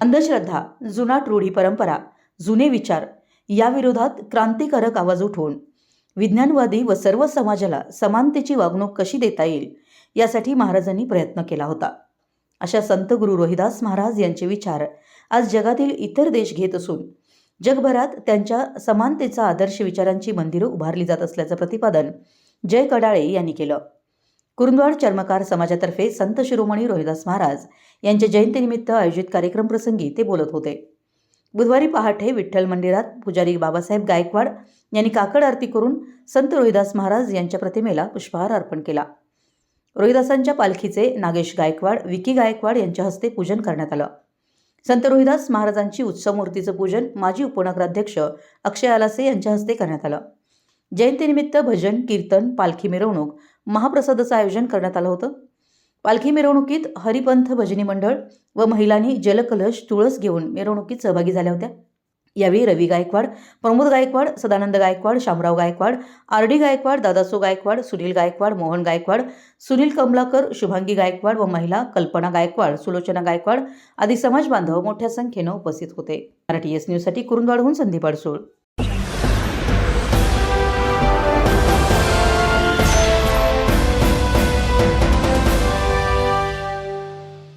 अंधश्रद्धा जुनाट रूढी परंपरा जुने विचार याविरोधात क्रांतिकारक आवाज उठवून विज्ञानवादी व सर्व समाजाला समानतेची वागणूक कशी देता येईल यासाठी महाराजांनी प्रयत्न केला होता. अशा संत गुरु रोहिदास महाराज यांचे विचार आज जगातील इतर देश घेत असून जगभरात त्यांच्या समानतेचा आदर्श विचारांची मंदिरं उभारली जात असल्याचं प्रतिपादन जय कडाळे यांनी केलं. कुरुंदवाड चर्मकार समाजातर्फे संत शिरोमणी रोहिदास महाराज यांच्या जयंतीनिमित्त आयोजित कार्यक्रम प्रसंगी ते बोलत होते. बुधवारी पहाटे विठ्ठल मंदिरात पुजारी बाबासाहेब गायकवाड यांनी काकड आरती करून संत रोहिदास महाराज यांच्या प्रतिमेला पुष्पहार अर्पण केला. रोहिदासांच्या पालखीचे नागेश गायकवाड विकी गायकवाड यांच्या हस्ते पूजन करण्यात आलं. संत रोहिदास महाराजांची उत्सव मूर्तीचं पूजन माजी उपनगराध्यक्ष अक्षय आलासे यांच्या हस्ते करण्यात आलं. जयंतीनिमित्त भजन कीर्तन पालखी मिरवणूक महाप्रसादाचं आयोजन करण्यात आलं होतं. पालखी मिरवणुकीत हरिपंथ भजनी मंडळ व महिलांनी जलकलश तुळस घेऊन मिरवणुकीत सहभागी झाल्या होत्या. यावेळी रवी गायकवाड प्रमोद गायकवाड सदानंद गायकवाड शामराव गायकवाड आर डी गायकवाड दादासो गायकवाड सुनील गायकवाड मोहन गायकवाड सुनील कमलाकर शुभांगी गायकवाड व महिला कल्पना गायकवाड सुलोचना गायकवाड आदी समाज बांधव मोठ्या संख्येनं उपस्थित होते. मराठी एस न्यूजसाठी कुरुंदवाडहून संदीप अडसूळ.